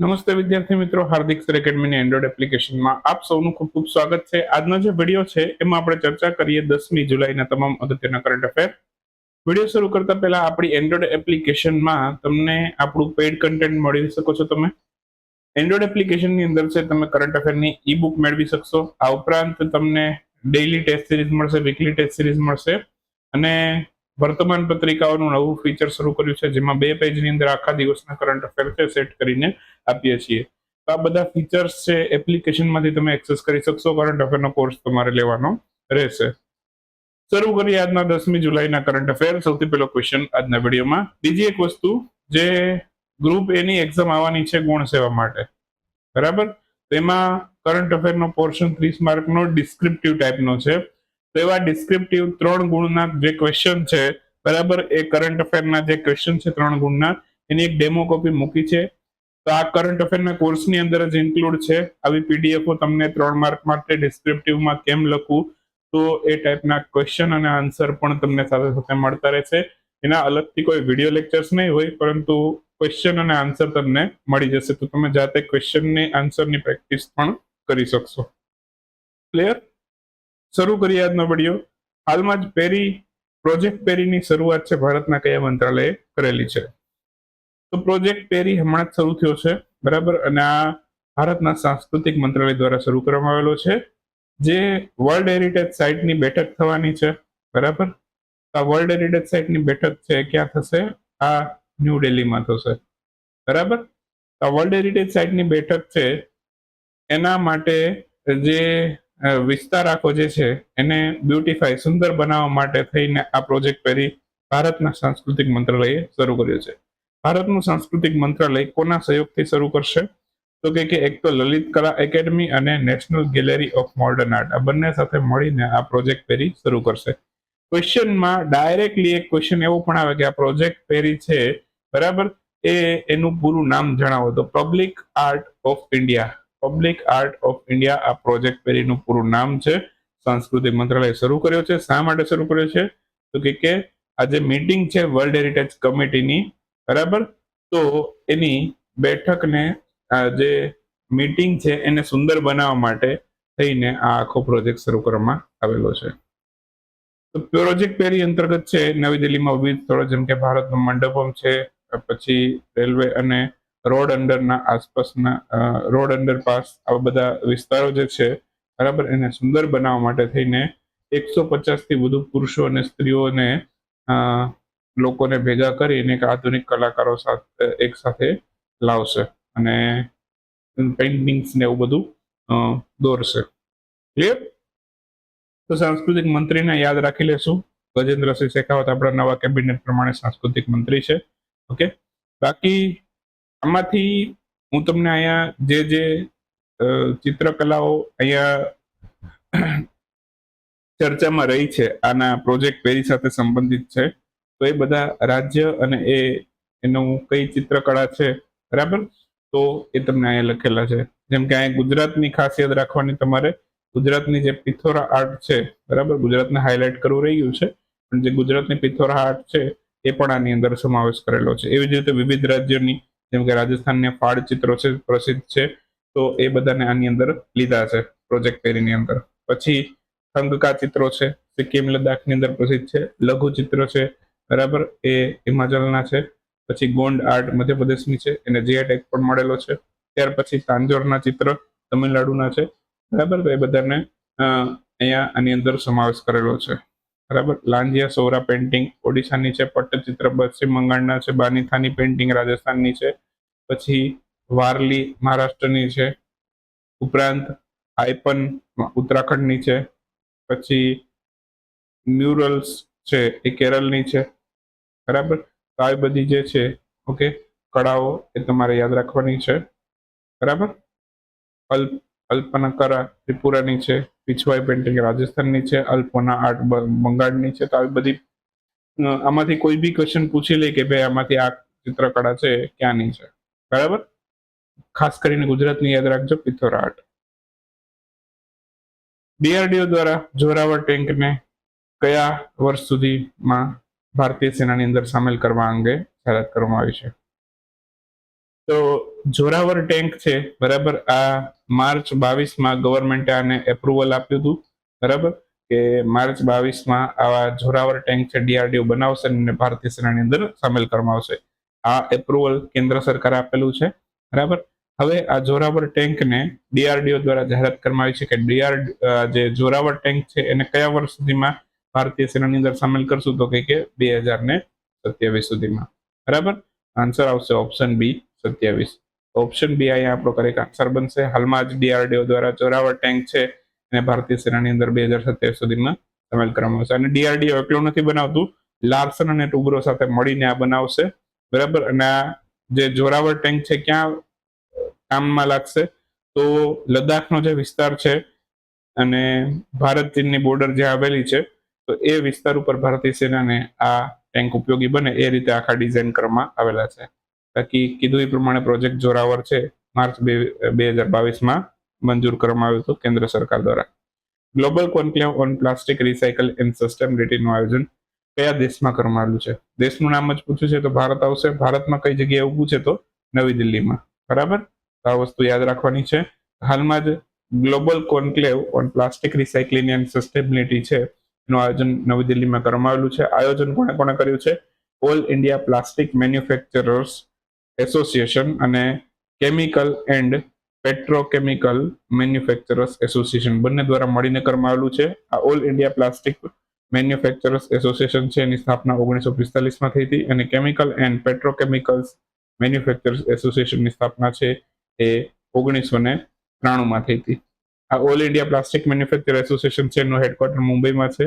નમસ્તે વિદ્યાર્થી મિત્રો, હાર્દિક સર એકેડમીની એન્ડ્રોઇડ એપ્લિકેશનમાં આપ સૌનું ખૂબ ખૂબ સ્વાગત છે. આજનો જે વીડિયો છે, એમાં આપણે ચર્ચા કરીએ દસમી જુલાઈના તમામ અગત્યના કરંટ અફેર વીડિયો શરૂ કરતા પહેલા આપણી એન્ડ્રોઇડ એપ્લિકેશનમાં તમને આપણું પેઇડ કન્ટેન્ટ મળી શકો છો તમે. એન્ડ્રોઇડ એપ્લિકેશનની અંદર છે, તમે કરંટ અફેરની ઈ બુક મેળવી શકશો. આ ઉપરાંત તમને ડેઇલી ટેસ્ટ સિરીઝ મળશે વીકલી ટેસ્ટ સિરીઝ મળશે. અને વર્તમાન પત્રિકાઓનું નવું ફીચર શરૂ કર્યું છે, જેમાં બે પેજની અંદર આખા દિવસના કરંટ અફેર છે સેટ કરીને આપીએ છીએ. તો આ બધા ફીચર્સ છે એપ્લિકેશનમાંથી તમે એક્સેસ કરી શકશો કરંટ અફેરનો કોર્સ તમારે લેવાનો રહેશે. શરૂ કરીએ આજના દસમી જુલાઈના કરંટ અફેર સૌથી પહેલો ક્વેશ્ચન આજના વિડીયોમાં. બીજી એક વસ્તુ, જે ગ્રુપ એની એક્ઝામ આવવાની છે ગુણ સેવા માટે. બરાબર? તેમાં કરંટ અફેરનો પોર્શન ત્રીસ માર્કનો ડિસ્ક્રિપ્ટિવ ટાઈપનો છે. તો એવા ડિસ્ક્રિપ્ટિવ ત્રણ ગુણના જે ક્વેશ્ચન છે, બરાબર? એ કરંટ અફેરના જે ક્વેશ્ચન છે ત્રણ ગુણના, એની એક ડેમો કોપી મૂકી છે. તો આ કરંટ અફેરના કોર્સની અંદર જ ઇન્ક્લુડ છે. આવી પીડીએફો તમને ત્રણ માર્ક માટે ડિસ્ક્રિપ્ટિવમાં કેમ લખવું તો એ ટાઈપના ક્વેશ્ચન અને આન્સર પણ તમને સાથે સાથે મળતા રહેશે. એના અલગથી કોઈ વીડિયો લેક્ચર્સ નહીં હોય, પરંતુ ક્વેશ્ચન અને આન્સર તમને મળી જશે. તો તમે જાતે ક્વેશ્ચનની આન્સરની પ્રેક્ટિસ પણ કરી શકશો. ક્લિયર શરૂ કરીએ આજનો વીડિયો. હાલમાં જ પેરી, પ્રોજેક્ટ પેરીની શરૂઆત છે ભારતના કયા મંત્રાલયે કરેલી છે. તો પ્રોજેક્ટ પેરી હમણાં જ શરૂ થયો છે, બરાબર? અને આ ભારતના સાંસ્કૃતિક મંત્રાલય દ્વારા શરૂ કરવામાં આવેલો છે, જે વર્લ્ડ હેરિટેજ સાઇટની બેઠક થવાની છે, બરાબર? આ વર્લ્ડ હેરિટેજ સાઇટની બેઠક છે ક્યાં થશે? આ ન્યૂ દિલ્હીમાં થશે, બરાબર? આ વર્લ્ડ હેરિટેજ સાઇટની બેઠક છે, એના માટે જે વિસ્તાર આખો જે છે, એને બ્યુટીફાઈ સુંદર બનાવવા માટે થઈને આ પ્રોજેક્ટ પેરી ભારતના સાંસ્કૃતિક મંત્રાલયે શરૂ કર્યો છે. ભારતનું સાંસ્કૃતિક મંત્રાલય કોના સહયોગથી શરૂ કરશે? તો કે એક તો લલિત કલા એકેડમી અને national gallery of modern art, આ બંને સાથે મળીને આ પ્રોજેક્ટ પેરી શરૂ કરશે. ક્વેશ્ચનમાં ડાયરેક્ટલી એક ક્વેશ્ચન એવો પણ આવે કે આ પ્રોજેક્ટ પેરી છે, બરાબર? એ, એનું પૂરું નામ જણાવો. તો public art of India public art of India આ પ્રોજેક્ટ પેરીનું પૂરું નામ છે. સાંસ્કૃતિક મંત્રાલય શરૂ કર્યો છે. શા માટે શરૂ કર્યો છે? તો કે કે આ જે મીટિંગ છે વર્લ્ડ હેરિટેજ કમિટીની બરાબર? તો એની બેઠકને જે મીટિંગ છે એને સુંદર બનાવવા માટે થઈને આ આખો પ્રોજેક્ટ શરૂ કરવામાં આવેલો છે. તો પ્રોજેક્ટ પેરી અંતર્ગત છે. નવી દિલ્હીમાં વિવિધ સ્થળો જેમ કે ભારતનું મંડપમ છે, પછી રેલવે અને રોડ અંડરના આસપાસના રોડ અંડરપાસ આવા બધા વિસ્તારો જે છે, બરાબર, એને સુંદર બનાવવા માટે થઈને એકસો પચાસથી વધુ પુરુષો અને સ્ત્રીઓને લોકોને ભેગા કરીને એક આધુનિક કલાકારો સાથે એક સાથે લાવશે અને પેઇન્ટિંગ્સ ને એવું બધું દોરશે. ક્લિયર તો સાંસ્કૃતિક મંત્રીને યાદ રાખી લેશું. ગજેન્દ્રસિંહ શેખાવત આપણા નવા કેબિનેટ પ્રમાણે સાંસ્કૃતિક મંત્રી છે. ઓકે બાકી આમાંથી હું તમને અહીંયા જે જે ચિત્રકલાઓ અહીંયા ચર્ચામાં રહી છે, આના પ્રોજેક્ટ પેરી સાથે સંબંધિત છે, તો એ બધા રાજ્ય અને એ, એનું કઈ ચિત્રકળા છે, બરાબર? તો એ તમને અહીંયા લખેલા છે. જેમ કે અહીંયા ગુજરાતની ખાસ યાદ રાખવાની તમારે, ગુજરાતની જે પિથોરા આર્ટ છે, બરાબર? ગુજરાતને હાઇલાઇટ કરવું રહી ગયું છે, પણ જે ગુજરાતની પિથોરા આર્ટ છે, એ પણ આની અંદર સમાવેશ કરેલો છે. એવી જ રીતે વિવિધ રાજ્યોની જેમ કે રાજસ્થાનના ફાળ ચિત્રો છે, પ્રસિદ્ધ છે, તો એ બધાને આની અંદર લીધા છે પ્રોજેક્ટ પેરીની અંદર. પછી ખંગકા ચિત્રો છે, સિક્કિમ લદ્દાખની અંદર પ્રસિદ્ધ છે, લઘુ ચિત્રો છે, બરાબર? એ હિમાચલના છે. પછી ગોંડ આર્ટ મધ્યપ્રદેશની છે, એને જીઆઈ ટેગ પણ મળેલો છે. ત્યાર પછી તાંજોરના ચિત્ર તમિલનાડુના છે, બરાબર? તો એ બધાને અહીંયા આની અંદર સમાવેશ કરેલો છે. બરાબર? લાંજિયા સૌરા પેઇન્ટિંગ ઓડિશાની છે પટ્ટચિત્ર પશ્ચિમ બંગાળના છે, બાનીથાની પેઇન્ટિંગ રાજસ્થાનની છે, પછી વારલી મહારાષ્ટ્રની છે, ઉપરાંત આઈપન ઉત્તરાખંડની છે, પછી મ્યુરલ્સ છે, એ કેરળની છે, બરાબર? તો આવી બધી જે છે, ઓકે, કળાઓ એ તમારે યાદ રાખવાની છે, બરાબર? અલ્પ અલ્પના ત્રિપુરાની છે, પીછવાઈ પેઇન્ટિંગ રાજસ્થાનની છે, અલ્પના આર્ટ બંગાળની છે. તો આવી બધી આમાંથી કોઈ બી ક્વેશ્ચન પૂછી લે કે ભાઈ આમાંથી આ ચિત્રકળા છે, ક્યાંની છે? બરાબર? ખાસ કરીને ગુજરાતની યાદ રાખજો, પિથોરા આર્ટ. ડીઆરડીઓ દ્વારા જોરાવર ટેન્કને કયા વર્ષ સુધીમાં ભારતીય સેનાની અંદર સામેલ કરવા અંગે જાહેરાત કરવામાં આવી છે? તો જોરાવર ટેન્ક છે, બરાબર? આ માર્ચ બાવીસમાં ગવર્મેન્ટે આને એપ્રુવલ આપ્યું હતું, બરાબર? કે માર્ચ બાવીસમાં આવા જોરાવર ટેન્ક છે, ડીઆરડીઓ બનાવશે અને ભારતીય સેનાની અંદર સામેલ કરવામાં આવશે. આ એપ્રુવલ કેન્દ્ર સરકારે આપેલું છે, બરાબર? હવે આ જોરાવર ટેન્કને ડીઆરડીઓ દ્વારા જાહેરાત કરવામાં આવી છે કે ડીઆર જે જોરાવર ટેન્ક છે, એને કયા વર્ષ સુધીમાં ભારતીય સેનાની અંદર સામેલ કરશું તો કે બે હજાર ને સત્યાવીસ સુધીમાં. બરાબર? આન્સર આવશે ઓપ્શન બી સત્યાવીસ. ઓપ્શન બી અહીંયા આપણો કરેક્ટ આન્સર બનશે. હાલમાં જ ડીઆરડીઓ દ્વારા ચોરાવર ટેન્ક છે એને ભારતીય સેનાની અંદર બે હજાર સત્યાવીસ સુધીમાં સામેલ કરવામાં આવશે. અને ડીઆરડીઓ એકલું નથી બનાવતું. લાર્સન અને ટુબ્રો સાથે મળીને આ બનાવશે. બરાબર? અને આ જે જોરાવર ટેન્ક છે, ક્યાં કામમાં લાગશે? તો લદ્દાખનો જે વિસ્તાર છે અને ભારત ચીનની બોર્ડર જે આવેલી છે, તો એ વિસ્તાર ઉપર ભારતીય સેનાને આ ટેન્ક ઉપયોગી બને. એ રીતે આખા ડિઝાઇન કરવામાં આવેલા છે. બાકી કીધું એ પ્રમાણે પ્રોજેક્ટ જોરાવર છે. માર્ચ બે બે હજાર બાવીસમાં મંજૂર કરવામાં આવ્યું હતું કેન્દ્ર સરકાર દ્વારા. Global conclave on plastic recycle and સસ્ટેનેબિલિટીનું આયોજન કયા દેશમાં કરવામાં આવ્યું છે? દેશનું નામ જ પૂછ્યું છે તો ભારત આવશે. ભારતમાં કઈ જગ્યાએ એવું પૂછે તો? નવી દિલ્હીમાં. બરાબર? આ વસ્તુ યાદ રાખવાની છે. હાલમાં જ global conclave on plastic recycling and sustainability છે. એનું આયોજન નવી દિલ્હીમાં કરવામાં આવેલું છે. આયોજન કોણે કોણે કર્યું છે? All India plastic manufacturers association અને chemical and petrochemical manufacturers association. બંને દ્વારા મળીને કરવામાં આવેલું છે. આ all India plastic manufacturers association છે. એની સ્થાપના ઓગણીસો પિસ્તાલીસમાં થઈ હતી અને કેમિકલ એન્ડ પેટ્રોકેમિકલ્સ મેન્યુફેક્ચરર્સ એસોસિએશનની સ્થાપના છે એ ઓગણીસો ને ત્રાણુંમાં થઈ હતી. આ all India plastic manufacture association છે એનું હેડક્વાર્ટર મુંબઈમાં છે.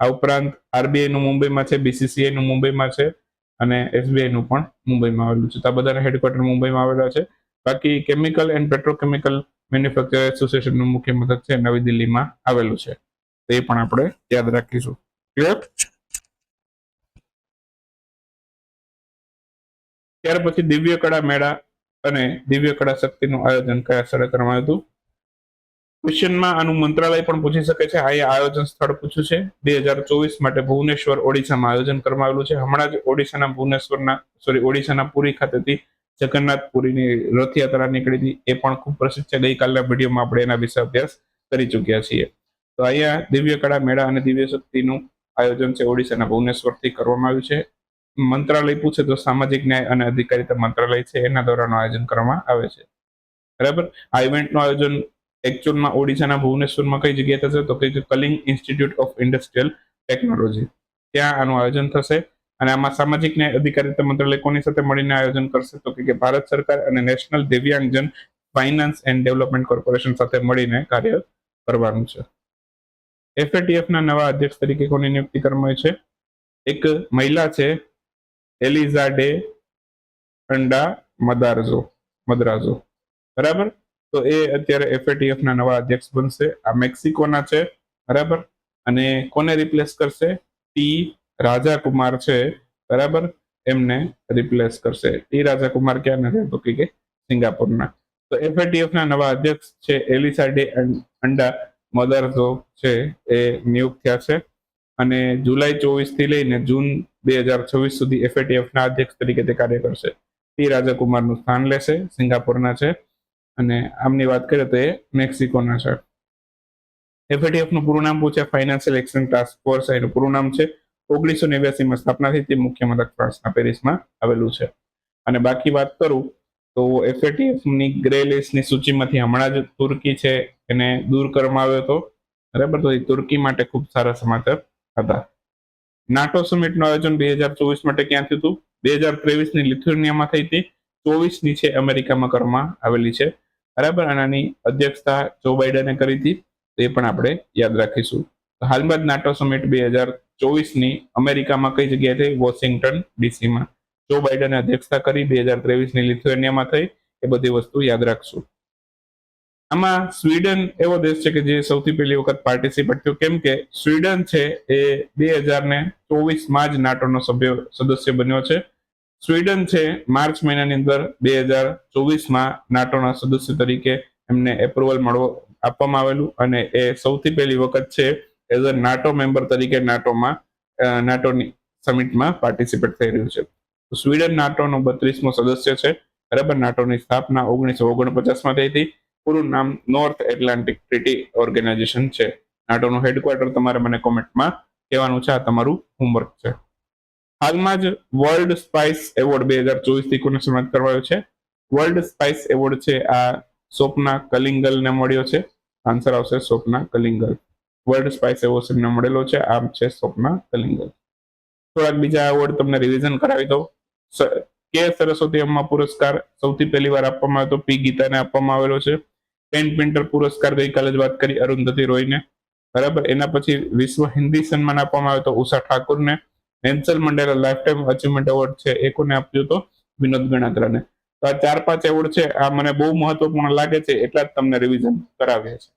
આ ઉપરાંત આરબીઆઈનું મુંબઈમાં છે, બીસીસીઆઈનું મુંબઈમાં છે. અને એસબીઆઈ નું પણ મુંબઈમાં આવેલું છે. તો આ બધાના હેડક્વાર્ટર મુંબઈમાં આવેલા છે. બાકી કેમિકલ એન્ડ પેટ્રોકેમિકલ મેન્યુફેક્ચર એસોસિએશનનું મુખ્ય મથક છે, નવી દિલ્હીમાં આવેલું છે. એ પણ આપણે યાદ રાખીશું. ક્લિયર ત્યાર પછી દિવ્ય કળા મેળા અને દિવ્ય કળા શક્તિનું આયોજન કયા સ્થળે કરવામાં આવ્યું હતું? ક્વેશ્ચનમાં આનું મંત્રાલય પણ પૂછી શકે છે. આ આયોજન સ્થળ પૂછ્યું છે. બે હજાર ચોવીસ માટે ભુવનેશ્વર, ઓડિશામાં આયોજન કરવામાં આવેલું છે. હમણાં જ ઓડિશાના ભુવનેશ્વરના સોરી ઓડિશાના પુરી ખાતેથી જગન્નાથ પુરીની રથયાત્રા નીકળી હતી એ પણ ખૂબ પ્રસિદ્ધ છે. ગઈકાલના વિડીયોમાં આપણે એના વિશે અભ્યાસ કરી ચૂક્યા છીએ. તો અહીંયા દિવ્ય કળા મેળા અને દિવ્ય શક્તિનું આયોજન છે. ઓડિશાના ભુવનેશ્વરથી કરવામાં આવ્યું છે. મંત્રાલય પૂછે તો સામાજિક ન્યાય અને અધિકારીતા મંત્રાલય છે. એના દ્વારાનું આયોજન કરવામાં આવે છે. બરાબર? આ ઇવેન્ટનું આયોજન એકચ્યુઅલમાં ઓડિશાના ભુવનેશ્વરમાં કઈ જગ્યાએ થશે તો કે Kalinga institute of industrial technology. ત્યાં આનું આયોજન થશે અને આમાં સામાજિક ન્યાય અધિકારીતા મંત્રાલય કોની સાથે મળીને આયોજન કરશે તો કે ભારત સરકાર અને national Divyangjan finance and development corporation સાથે મળીને કાર્ય કરવાનું છે. એફએટીએફ ના નવા અધ્યક્ષ તરીકે કોની નિયુક્તિ કરવામાં છે? એક મહિલા છે એલિઝા ડે અંડા મદારઝો, મદ્રાઝો. બરાબર? તો એ અત્યારે એફએટીએફ ના નવા અધ્યક્ષ બનશે. આ મેક્સિકોના છે, બરાબર? અને કોને રિપ્લેસ કરશે? ટી રાજાકુમાર છે, બરાબર? એમને રિપ્લેસ કરશે. ટી રાજાકુમાર ક્યાં નથી તો કે સિંગાપુરના. તો એફએટીએફ ના નવા અધ્યક્ષ છે, એલિસા ડે અંડા મદરજો છે, એ નિયુક્ત થયા છે. અને જુલાઈ ચોવીસથી લઈને જૂન બે હજાર છવ્વીસ સુધી એફએટીએફ ના અધ્યક્ષ તરીકે તે કાર્ય કરશે. ટી રાજાકુમારનું સ્થાન લેશે, સિંગાપુરના છે. અને આમની વાત કરીએ તો એ મેક્સિકોના છે. એફએટીએફનું પૂરું નામ પૂછે ફાઇનાન્શિયલ એક્શન ટાસ્ક ફોર્સ એનું પૂરું નામ છે. ઓગણીસો નેવ્યાસીમાં સ્થાપનાથી તે મુખ્ય મથક ફ્રાન્સના પેરિસમાં આવેલું છે. અને બાકી વાત કરું તો એફએટીએફની ગ્રે લિસ્ટની સૂચિમાંથી હમણાં જ તુર્કી છે એને દૂર કરવામાં આવ્યો હતો. બરાબર? તો એ તુર્કી માટે ખૂબ સારા સમાચાર હતા. નાટો સમિટનું આયોજન બે હજાર ચોવીસ માટે ક્યાં થયું હતું? બે હજાર ત્રેવીસની લિથુનિયામાં થઈ હતી. ચોવીસની છે અમેરિકામાં કરવામાં આવેલી છે. બરાબર? અને આની અધ્યક્ષતા જો બાઇડને કરી હતી, તો એ પણ આપણે યાદ રાખીશું. હાલમાં જ નાટો સમિટ બે હજાર ચોવીસની અમેરિકામાં કઈ જગ્યાએ થઈ? વોશિંગ્ટન ડીસીમાં. જો બાઇડને અધ્યક્ષતા કરી, બે હજાર ત્રેવીસની લિથુએનિયામાં થઈ, એ બધી વસ્તુ યાદ રાખશું. આમાં સ્વીડન એવો દેશ છે કે જે સૌથી પહેલી વખત પાર્ટિસિપેટ થયો. કેમ કે સ્વીડન છે એ બે હજાર ને ચોવીસમાં જ નાટોનો સભ્ય, સદસ્ય બન્યો છે. સ્વીડન છે, માર્ચ મહિનાની અંદર બે હજાર ચોવીસમાં નાટોના સદસ્ય તરીકે એમને એપ્રુવલ મળવો આપવામાં આવેલું અને એ સૌથી પહેલી વખત છે એઝ અ નાટો મેમ્બર તરીકે નાટોમાં નાટોની સમિટમાં પાર્ટિસિપેટ થઈ રહ્યું છે. સ્વીડન નાટોનો બત્રીસમો સદસ્ય છે, બરાબર? નાટોની સ્થાપના ઓગણીસો ઓગણપચાસમાં થઈ હતી. પૂરું નામ નોર્થ એટલાન્ટિક ટ્રીટી ઓર્ગેનાઇઝેશન છે. નાટોનું હેડક્વાર્ટર તમારે મને કોમેન્ટમાં કહેવાનું છે, આ તમારું હોમવર્ક છે. હાલમાં જ વર્લ્ડ સ્પાઇસ એવોર્ડ બે હજાર ચોવીસથી કોને સન્માનિત કરવાયો છે. વર્લ્ડ સ્પાઇસ એવોર્ડ છે આ સ્વપ્ના કલિંગલ ને મળ્યો છે. આન્સર આવશે Swapna Kalingal. World spice award એમને મળેલો છે. આમ છે સ્વપ્ના કલિંગલ. થોડાક બીજા એવોર્ડ તમને રિવિઝન કરાવી દઉં. કે સરસ્વતી અમ્મા પુરસ્કાર સૌથી પહેલી વાર આપવામાં આવ્યો તો પી ગીતાને આપવામાં આવેલો છે. પેન પ્રિન્ટર પુરસ્કાર ગઈકાલે જ વાત કરી અરુંધતી રોયને. બરાબર? એના પછી વિશ્વ હિન્દી સન્માન આપવામાં આવ્યો તો Usha ઠાકુરને. Nelson Mandela lifetime achievement award છે, એ કોને આપ્યો તો? વિનોદ ગણાત્રાને. તો આ ચાર પાંચ એવોર્ડ છે, આ મને બહુ મહત્વપૂર્ણ લાગે છે, એટલા જ તમને રિવિઝન કરાવ્યા છે.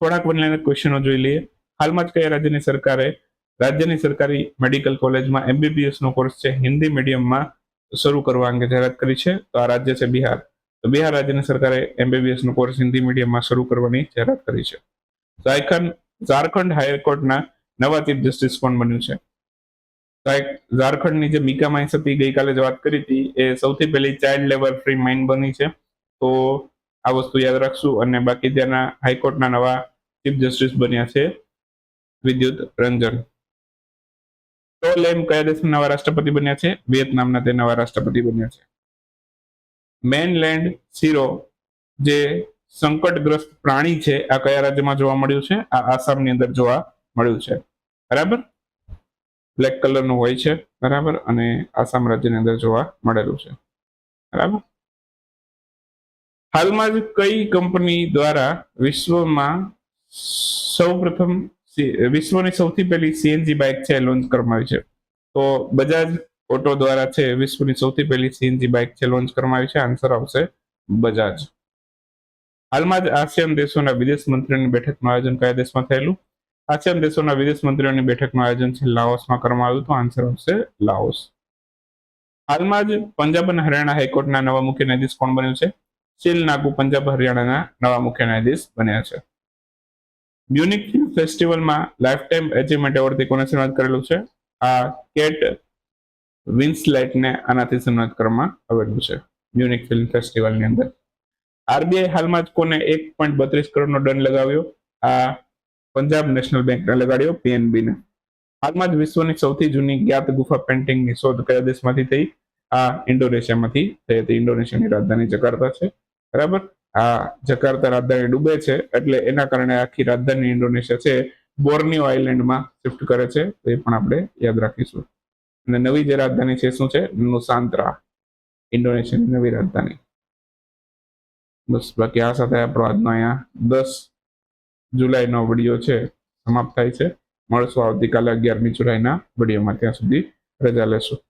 થોડાક બદલાના ક્વેશ્ચનો જોઈ લઈએ. હાલમાં જ કયા રાજ્યની સરકારે, રાજ્યની સરકારી મેડિકલ કોલેજમાં એમબીબીએસ નો કોર્સ છે, હિન્દી મીડિયમમાં શરૂ કરવા અંગે જાહેરાત કરી છે, તો આ રાજ્ય છે બિહાર. તો બિહાર રાજ્યની સરકારે એમબીબીએસ નો કોર્સ હિન્દી મીડિયમમાં શરૂ કરવાની જાહેરાત કરી છે. ઝારખંડ ઝારખંડ હાઈકોર્ટના નવા ચીફ જસ્ટિસ પણ બન્યું છે. ઝારખંડની જે મીકા માઇન્સ હતી ગઈકાલે જે વાત કરી હતી, એ સૌથી પહેલી ચાઇલ્ડ લેબર ફ્રી માઇન બની છે. તો આ વસ્તુ યાદ રાખશું અને બાકી ત્યાંના હાઈકોર્ટના નવા ચીફ જસ્ટિસ બન્યા છે વિદ્યુત રંજન. તો લેમ કયા દેશના નવા રાષ્ટ્રપતિ બન્યા છે? વિયેતનામના તે નવા રાષ્ટ્રપતિ બન્યા છે. મેનલેન્ડ સીરો જે સંકટગ્રસ્ત પ્રાણી છે, આ કયા રાજ્યમાં જોવા મળ્યું છે? આ આસામની અંદર જોવા મળ્યું છે. બરાબર? બ્લેક કલરનું હોય છે, બરાબર? અને આસામ રાજ્યની અંદર જોવા મળેલું છે. બરાબર? હાલમાં જ કઈ કંપની દ્વારા વિશ્વમાં સૌપ્રથમ વિશ્વની સૌથી પહેલી સીએનજી બાઇક છે લોન્ચ કરવામાં આવી છે. તો બજાજ ઓટો દ્વારા છે વિશ્વની સૌથી પહેલી સીએનજી બાઇક છે લોન્ચ કરવામાં આવી છે. આન્સર આવશે બજાજ. હાલમાં જ આસિયાન દેશોના વિદેશ મંત્રીઓની બેઠકનું આયોજન કયા દેશમાં થયેલું? આસિયાન દેશોના વિદેશ મંત્રીઓની બેઠકનું આયોજન છે. લાઓસમાં કરવામાં આવ્યું તો આન્સર આવશે લાઓસ. હાલમાં જ પંજાબ અને હરિયાણા હાઈકોર્ટના નવા મુખ્ય ન્યાયાધીશ કોણ બન્યું છે? શીલ નાગુ પંજાબ હરિયાણાના નવા મુખ્ય ન્યાયાધીશ બન્યા છે. મ્યુનિક ફિલ્મ ફેસ્ટિવલમાં લાઈફ ટાઈમ એચિવમેન્ટ એવોર્ડથી કોને સન્માનિત કરેલું છે? આ કેટ વિન્સલેટને આનાથી સન્માનિત કરવામાં આવેલું છે મ્યુનિક ફિલ્મ ફેસ્ટિવલની અંદર. આરબીઆઈ હાલમાં જ કોને એક પોઈન્ટ બત્રીસ કરોડનો દંડ લગાવ્યો? આ પંજાબ નેશનલ બેંકને લગાડ્યો પીએનબી ને. હાલમાં જ વિશ્વની સૌથી જૂની જ્ઞાત ગુફા પેન્ટિંગની શોધ કયા દેશમાંથી થઈ? આ ઇન્ડોનેશિયામાંથી થઈ હતી. ઇન્ડોનેશિયાની રાજધાની જકાર્તા છે. બરાબર? આ જકાર્તા રાજધાની ડૂબે છે એટલે એના કારણે આખી રાજધાની ઇન્ડોનેશિયા છે બોર્નિયો આઇલેન્ડમાં શિફ્ટ કરે છે. એ પણ આપણે યાદ રાખીશું. અને નવી જે રાજધાની છે શું છે? નુસાંતરા. ઇન્ડોનેશિયાની નવી રાજધાની. બસ, બાકી આ સાથે આપણો આજનો અહીંયા દસ જુલાઈનો વીડિયો છે, સમાપ્ત થાય છે. મળશું આવતીકાલે અગિયારમી જુલાઈના વિડીયોમાં, ત્યાં સુધી રજા લેશું.